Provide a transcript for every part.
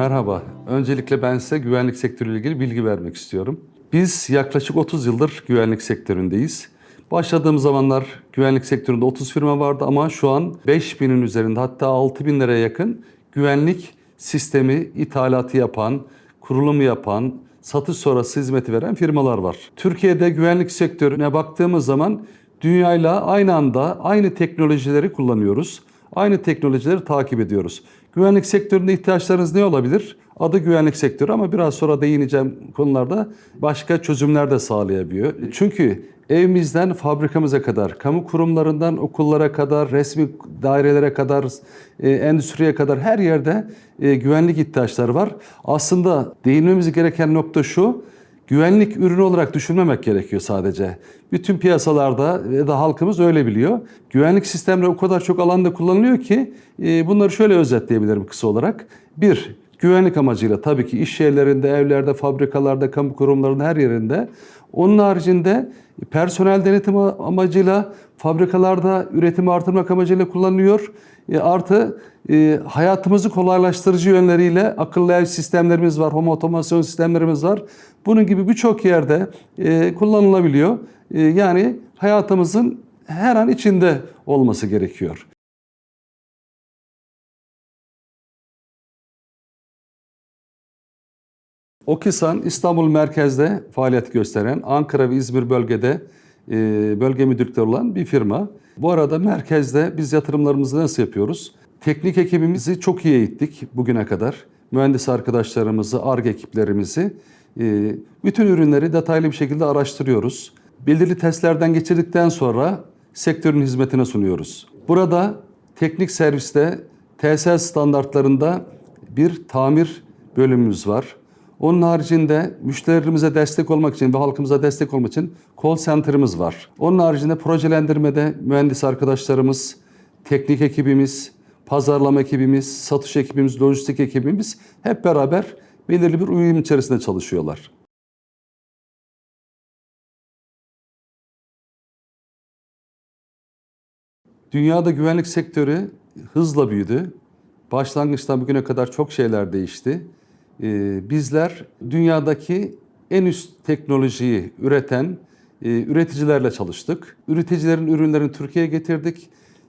Merhaba. Öncelikle ben size güvenlik sektörüyle ilgili bilgi vermek istiyorum. Biz yaklaşık 30 yıldır güvenlik sektöründeyiz. Başladığım zamanlar güvenlik sektöründe 30 firma vardı ama şu an 5000'in üzerinde hatta 6000 liraya yakın güvenlik sistemi ithalatı yapan, kurulumu yapan, satış sonrası hizmeti veren firmalar var. Türkiye'de güvenlik sektörüne baktığımız zaman dünyayla aynı anda aynı teknolojileri kullanıyoruz. Aynı teknolojileri takip ediyoruz. Güvenlik sektöründe ihtiyaçlarınız ne olabilir? Adı güvenlik sektörü ama biraz sonra değineceğim konularda başka çözümler de sağlayabiliyor. Çünkü evimizden fabrikamıza kadar, kamu kurumlarından okullara kadar, resmi dairelere kadar, e, endüstriye kadar her yerde e, güvenlik ihtiyaçları var. Aslında değinmemiz gereken nokta şu, güvenlik ürünü olarak düşünmemek gerekiyor sadece. Bütün piyasalarda ya da halkımız öyle biliyor. Güvenlik sistemleri o kadar çok alanda kullanılıyor ki e, bunları şöyle özetleyebilirim kısa olarak. Bir, güvenlik amacıyla tabii ki iş yerlerinde, evlerde, fabrikalarda, kamu kurumlarında her yerinde. Onun haricinde personel denetim amacıyla fabrikalarda üretimi artırmak amacıyla kullanılıyor. E, artı e, hayatımızı kolaylaştırıcı yönleriyle akıllı ev sistemlerimiz var, home otomasyon sistemlerimiz var. Bunun gibi birçok yerde e, kullanılabiliyor. E, yani hayatımızın her an içinde olması gerekiyor. Okisan İstanbul merkezde faaliyet gösteren Ankara ve İzmir bölgede bölge müdürlükleri olan bir firma. Bu arada merkezde biz yatırımlarımızı nasıl yapıyoruz? Teknik ekibimizi çok iyi eğittik bugüne kadar. Mühendis arkadaşlarımızı, ARG ekiplerimizi e, bütün ürünleri detaylı bir şekilde araştırıyoruz. Belirli testlerden geçirdikten sonra sektörün hizmetine sunuyoruz. Burada teknik serviste TSL standartlarında bir tamir bölümümüz var. Onun haricinde müşterilerimize destek olmak için ve halkımıza destek olmak için call center'ımız var. Onun haricinde projelendirmede mühendis arkadaşlarımız, teknik ekibimiz, pazarlama ekibimiz, satış ekibimiz, lojistik ekibimiz hep beraber belirli bir uyum içerisinde çalışıyorlar. Dünyada güvenlik sektörü hızla büyüdü. Başlangıçtan bugüne kadar çok şeyler değişti. Ee, bizler dünyadaki en üst teknolojiyi üreten e, üreticilerle çalıştık. Üreticilerin ürünlerini Türkiye'ye getirdik.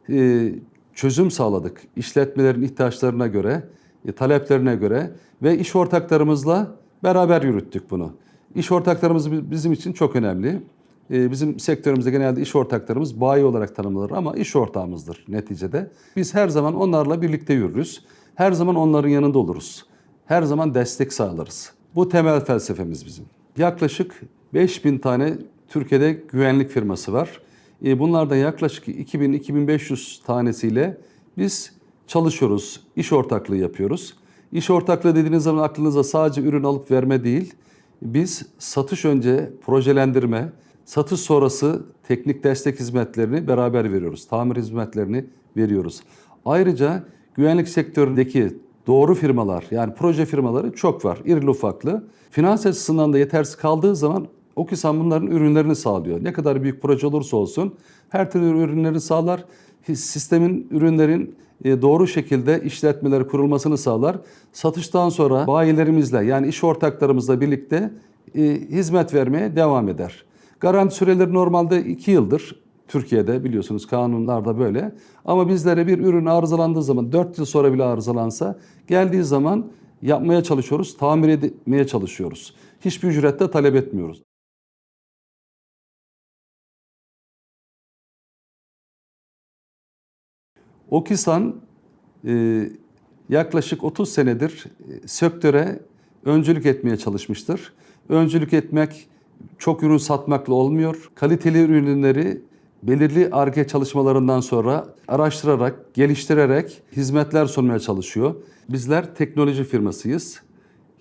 E, çözüm sağladık. İşletmelerin ihtiyaçlarına göre, e, taleplerine göre ve iş ortaklarımızla beraber yürüttük bunu. İş ortaklarımız bizim için çok önemli. Bizim sektörümüzde genelde iş ortaklarımız bayi olarak tanımlanır ama iş ortağımızdır neticede. Biz her zaman onlarla birlikte yürürüz. Her zaman onların yanında oluruz. Her zaman destek sağlarız. Bu temel felsefemiz bizim. Yaklaşık 5000 tane Türkiye'de güvenlik firması var. E, Bunlardan yaklaşık 2000-2500 tanesiyle biz çalışıyoruz, iş ortaklığı yapıyoruz. İş ortaklığı dediğiniz zaman aklınıza sadece ürün alıp verme değil, biz satış önce projelendirme, satış sonrası teknik destek hizmetlerini beraber veriyoruz. Tamir hizmetlerini veriyoruz. Ayrıca güvenlik sektöründeki doğru firmalar yani proje firmaları çok var. İrili ufaklı. Finans açısından da yetersiz kaldığı zaman Okisan bunların ürünlerini sağlıyor. Ne kadar büyük proje olursa olsun her türlü ürünleri sağlar. Sistemin, ürünlerin e, doğru şekilde işletmeleri kurulmasını sağlar. Satıştan sonra bayilerimizle yani iş ortaklarımızla birlikte e, hizmet vermeye devam eder. Garanti süreleri normalde 2 yıldır. Türkiye'de biliyorsunuz kanunlarda böyle. Ama bizlere bir ürün arızalandığı zaman 4 yıl sonra bile arızalansa geldiği zaman yapmaya çalışıyoruz, tamir etmeye çalışıyoruz. Hiçbir ücrette talep etmiyoruz. Okisan e, yaklaşık 30 senedir e, sektöre öncülük etmeye çalışmıştır. Öncülük etmek çok ürün satmakla olmuyor. Kaliteli ürünleri belirli ARGE çalışmalarından sonra araştırarak, geliştirerek hizmetler sunmaya çalışıyor. Bizler teknoloji firmasıyız.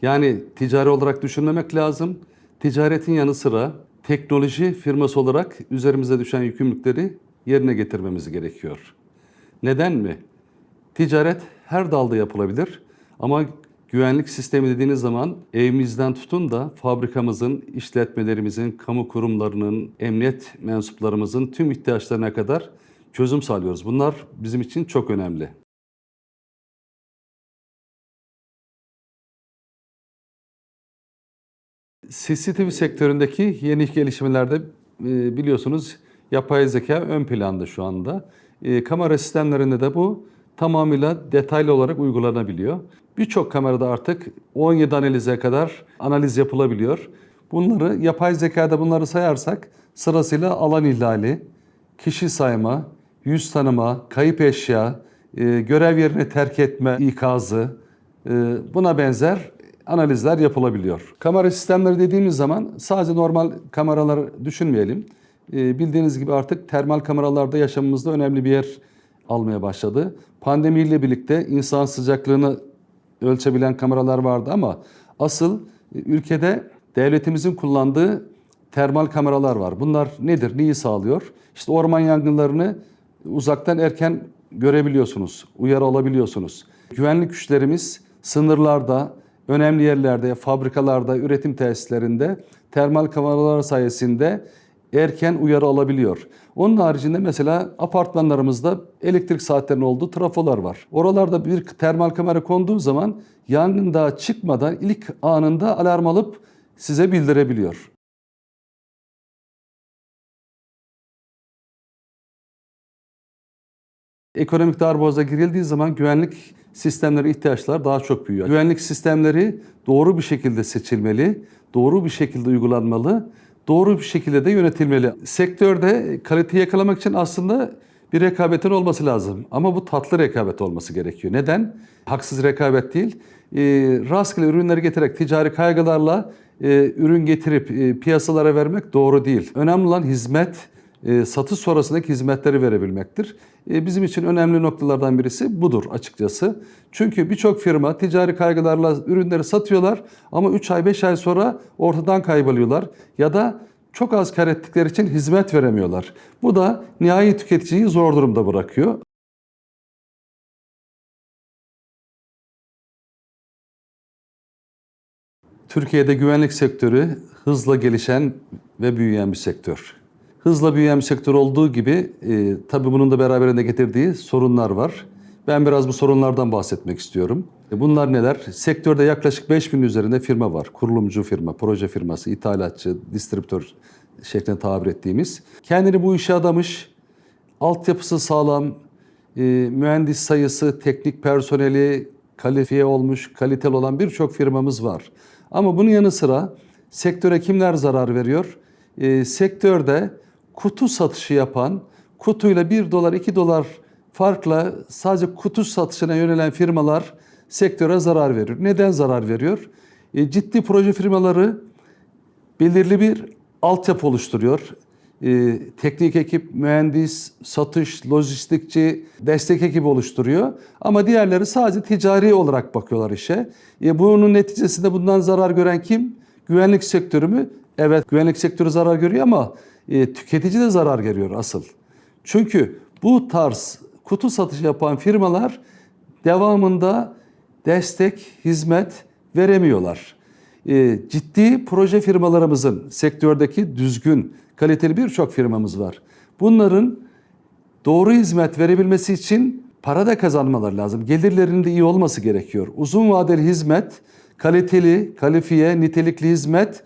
Yani ticari olarak düşünmemek lazım. Ticaretin yanı sıra teknoloji firması olarak üzerimize düşen yükümlülükleri yerine getirmemiz gerekiyor. Neden mi? Ticaret her dalda yapılabilir ama Güvenlik sistemi dediğiniz zaman evimizden tutun da fabrikamızın, işletmelerimizin, kamu kurumlarının, emniyet mensuplarımızın tüm ihtiyaçlarına kadar çözüm sağlıyoruz. Bunlar bizim için çok önemli. CCTV sektöründeki yeni gelişmelerde e, biliyorsunuz yapay zeka ön planda şu anda. E, kamera sistemlerinde de bu tamamıyla detaylı olarak uygulanabiliyor. Birçok kamerada artık 17 analize kadar analiz yapılabiliyor. Bunları yapay zekada bunları sayarsak sırasıyla alan ihlali, kişi sayma, yüz tanıma, kayıp eşya, e, görev yerini terk etme ikazı, e, buna benzer analizler yapılabiliyor. Kamera sistemleri dediğimiz zaman sadece normal kameraları düşünmeyelim. E, bildiğiniz gibi artık termal kameralarda yaşamımızda önemli bir yer almaya başladı. Pandemiyle birlikte insan sıcaklığını ölçebilen kameralar vardı ama asıl e, ülkede devletimizin kullandığı termal kameralar var. Bunlar nedir? Neyi sağlıyor? İşte orman yangınlarını uzaktan erken görebiliyorsunuz, uyarı alabiliyorsunuz. Güvenlik güçlerimiz sınırlarda, önemli yerlerde, fabrikalarda, üretim tesislerinde termal kameralar sayesinde erken uyarı alabiliyor. Onun haricinde mesela apartmanlarımızda elektrik saatlerinin olduğu trafolar var. Oralarda bir termal kamera konduğu zaman yangın daha çıkmadan ilk anında alarm alıp size bildirebiliyor. Ekonomik darboğaza girildiği zaman güvenlik sistemleri ihtiyaçlar daha çok büyüyor. Güvenlik sistemleri doğru bir şekilde seçilmeli, doğru bir şekilde uygulanmalı, doğru bir şekilde de yönetilmeli. Sektörde kaliteyi yakalamak için aslında bir rekabetin olması lazım. Ama bu tatlı rekabet olması gerekiyor. Neden? Haksız rekabet değil. E, rastgele ürünleri getirerek ticari kaygılarla e, ürün getirip e, piyasalara vermek doğru değil. Önemli olan hizmet, e, satış sonrasındaki hizmetleri verebilmektir. E, bizim için önemli noktalardan birisi budur açıkçası. Çünkü birçok firma ticari kaygılarla ürünleri satıyorlar ama 3 ay 5 ay sonra ortadan kayboluyorlar ya da çok az kar ettikleri için hizmet veremiyorlar. Bu da nihai tüketiciyi zor durumda bırakıyor. Türkiye'de güvenlik sektörü hızla gelişen ve büyüyen bir sektör. Hızla büyüyen bir sektör olduğu gibi e, tabii bunun da beraberinde getirdiği sorunlar var. Ben biraz bu sorunlardan bahsetmek istiyorum. E, Bunlar neler? Sektörde yaklaşık 5000 üzerinde firma var. Kurulumcu firma, proje firması, ithalatçı, distribütör şeklinde tabir ettiğimiz. Kendini bu işe adamış, altyapısı sağlam, e, mühendis sayısı, teknik personeli kalifiye olmuş, kaliteli olan birçok firmamız var. Ama bunun yanı sıra sektöre kimler zarar veriyor? E, sektörde kutu satışı yapan, kutuyla 1 dolar 2 dolar farkla sadece kutu satışına yönelen firmalar sektöre zarar veriyor. Neden zarar veriyor? E, ciddi proje firmaları belirli bir altyapı oluşturuyor. E, teknik ekip, mühendis, satış, lojistikçi, destek ekibi oluşturuyor. Ama diğerleri sadece ticari olarak bakıyorlar işe. E, bunun neticesinde bundan zarar gören kim? Güvenlik sektörü mü? Evet güvenlik sektörü zarar görüyor ama e, tüketici de zarar görüyor asıl. Çünkü bu tarz kutu satışı yapan firmalar devamında destek, hizmet veremiyorlar. E, ciddi proje firmalarımızın sektördeki düzgün, kaliteli birçok firmamız var. Bunların doğru hizmet verebilmesi için para da kazanmaları lazım. Gelirlerinin de iyi olması gerekiyor. Uzun vadeli hizmet, kaliteli, kalifiye, nitelikli hizmet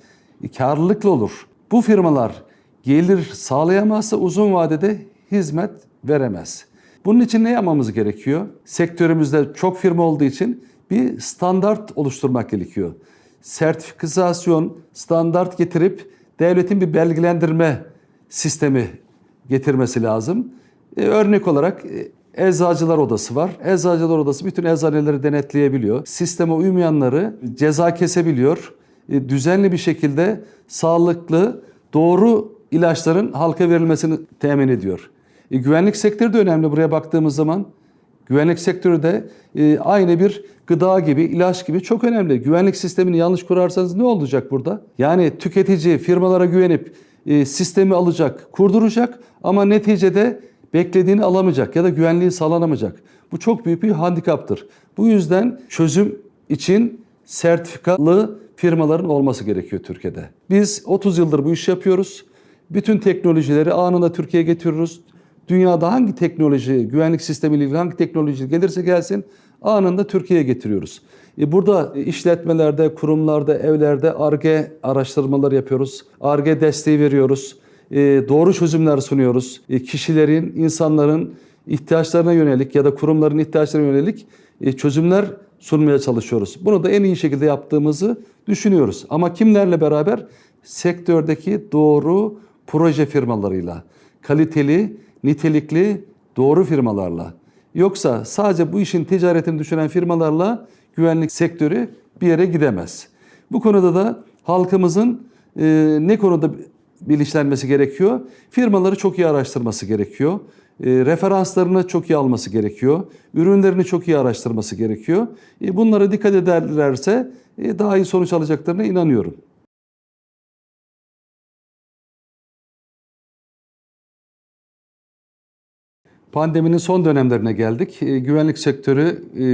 karlılıklı olur. Bu firmalar gelir sağlayamazsa uzun vadede hizmet veremez. Bunun için ne yapmamız gerekiyor? Sektörümüzde çok firma olduğu için bir standart oluşturmak gerekiyor. Sertifikasyon, standart getirip devletin bir belgelendirme sistemi getirmesi lazım. Ee, örnek olarak e, Eczacılar Odası var. Eczacılar Odası bütün eczaneleri denetleyebiliyor. Sisteme uymayanları ceza kesebiliyor. E, düzenli bir şekilde sağlıklı, doğru ilaçların halka verilmesini temin ediyor. E, güvenlik sektörü de önemli buraya baktığımız zaman. Güvenlik sektörü de e, aynı bir gıda gibi, ilaç gibi çok önemli. Güvenlik sistemini yanlış kurarsanız ne olacak burada? Yani tüketici firmalara güvenip e, sistemi alacak, kurduracak ama neticede beklediğini alamayacak ya da güvenliği sağlanamayacak. Bu çok büyük bir handikaptır. Bu yüzden çözüm için sertifikalı firmaların olması gerekiyor Türkiye'de. Biz 30 yıldır bu işi yapıyoruz. Bütün teknolojileri anında Türkiye'ye getiriyoruz. Dünyada hangi teknoloji, güvenlik sistemiyle ilgili hangi teknoloji gelirse gelsin anında Türkiye'ye getiriyoruz. E burada işletmelerde, kurumlarda, evlerde ARGE araştırmaları yapıyoruz. ARGE desteği veriyoruz. E, doğru çözümler sunuyoruz. E, kişilerin, insanların ihtiyaçlarına yönelik ya da kurumların ihtiyaçlarına yönelik çözümler sunmaya çalışıyoruz. Bunu da en iyi şekilde yaptığımızı düşünüyoruz. Ama kimlerle beraber? Sektördeki doğru proje firmalarıyla, kaliteli, nitelikli, doğru firmalarla. Yoksa sadece bu işin ticaretini düşünen firmalarla güvenlik sektörü bir yere gidemez. Bu konuda da halkımızın e, ne konuda bilinçlenmesi gerekiyor? Firmaları çok iyi araştırması gerekiyor. E, referanslarını çok iyi alması gerekiyor. Ürünlerini çok iyi araştırması gerekiyor. E, bunlara dikkat ederlerse e, daha iyi sonuç alacaklarına inanıyorum. Pandeminin son dönemlerine geldik. E, güvenlik sektörü e,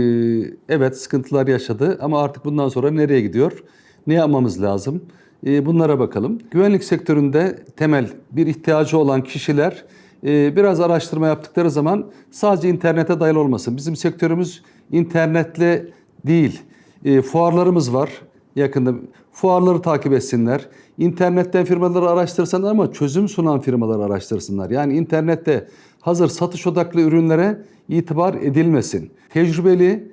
evet sıkıntılar yaşadı ama artık bundan sonra nereye gidiyor? Ne yapmamız lazım? E, bunlara bakalım. Güvenlik sektöründe temel bir ihtiyacı olan kişiler e, biraz araştırma yaptıkları zaman sadece internete dayalı olmasın. Bizim sektörümüz internetle değil. E, fuarlarımız var yakında. Fuarları takip etsinler. İnternetten firmaları araştırsınlar ama çözüm sunan firmaları araştırsınlar. Yani internette hazır satış odaklı ürünlere itibar edilmesin. Tecrübeli,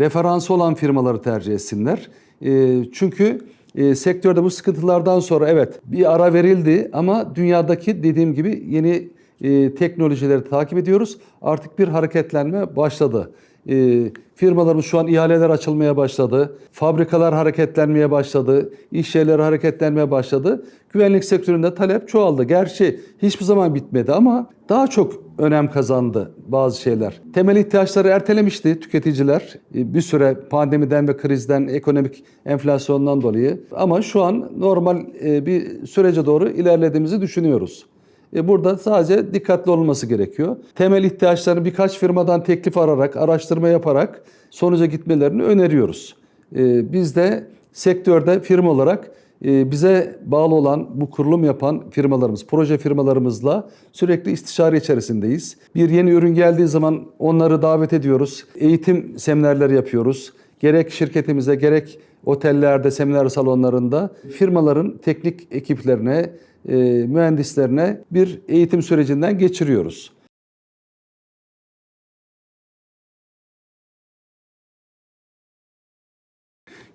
referansı olan firmaları tercih etsinler. E, çünkü e, sektörde bu sıkıntılardan sonra evet bir ara verildi ama dünyadaki dediğim gibi yeni e, teknolojileri takip ediyoruz. Artık bir hareketlenme başladı. E, firmalarımız şu an ihaleler açılmaya başladı. Fabrikalar hareketlenmeye başladı. İş yerleri hareketlenmeye başladı. Güvenlik sektöründe talep çoğaldı. Gerçi hiçbir zaman bitmedi ama daha çok önem kazandı bazı şeyler. Temel ihtiyaçları ertelemişti tüketiciler. E, bir süre pandemiden ve krizden, ekonomik enflasyondan dolayı. Ama şu an normal e, bir sürece doğru ilerlediğimizi düşünüyoruz. E, Burada sadece dikkatli olması gerekiyor. Temel ihtiyaçlarını birkaç firmadan teklif ararak, araştırma yaparak sonuca gitmelerini öneriyoruz. E, Biz de sektörde firma olarak e, bize bağlı olan bu kurulum yapan firmalarımız, proje firmalarımızla sürekli istişare içerisindeyiz. Bir yeni ürün geldiği zaman onları davet ediyoruz. Eğitim seminerleri yapıyoruz. Gerek şirketimize gerek otellerde, seminer salonlarında firmaların teknik ekiplerine, e, mühendislerine bir eğitim sürecinden geçiriyoruz.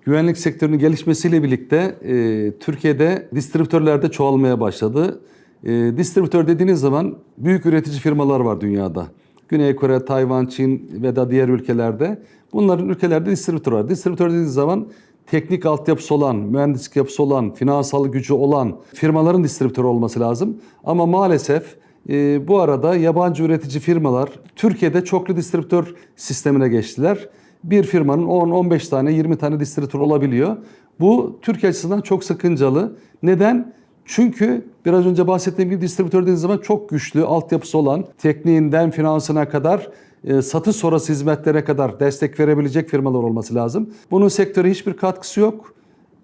Güvenlik sektörünün gelişmesiyle birlikte e, Türkiye'de distribütörler de çoğalmaya başladı. E, distribütör dediğiniz zaman büyük üretici firmalar var dünyada. Güney Kore, Tayvan, Çin ve da diğer ülkelerde. Bunların ülkelerde distribütör var. Distribütör dediğiniz zaman teknik altyapısı olan, mühendislik yapısı olan, finansal gücü olan firmaların distribütörü olması lazım. Ama maalesef e, bu arada yabancı üretici firmalar Türkiye'de çoklu distribütör sistemine geçtiler. Bir firmanın 10-15 tane, 20 tane distribütör olabiliyor. Bu Türkiye açısından çok sakıncalı. Neden? Çünkü biraz önce bahsettiğim gibi distribütör dediğiniz zaman çok güçlü, altyapısı olan, tekniğinden finansına kadar, e, satış sonrası hizmetlere kadar destek verebilecek firmalar olması lazım. Bunun sektöre hiçbir katkısı yok.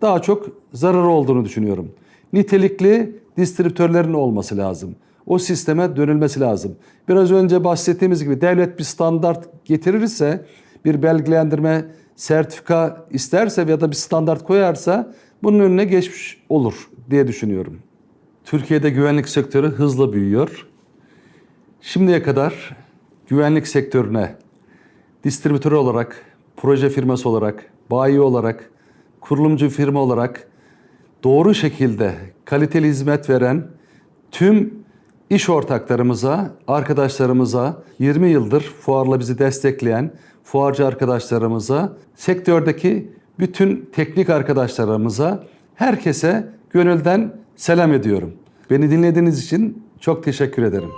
Daha çok zararı olduğunu düşünüyorum. Nitelikli distribütörlerin olması lazım. O sisteme dönülmesi lazım. Biraz önce bahsettiğimiz gibi devlet bir standart getirirse, bir belgelendirme, sertifika isterse ya da bir standart koyarsa bunun önüne geçmiş olur diye düşünüyorum. Türkiye'de güvenlik sektörü hızla büyüyor. Şimdiye kadar güvenlik sektörüne distribütör olarak, proje firması olarak, bayi olarak, kurulumcu firma olarak doğru şekilde kaliteli hizmet veren tüm iş ortaklarımıza, arkadaşlarımıza, 20 yıldır fuarla bizi destekleyen fuarcı arkadaşlarımıza, sektördeki bütün teknik arkadaşlarımıza, herkese gönülden selam ediyorum. Beni dinlediğiniz için çok teşekkür ederim.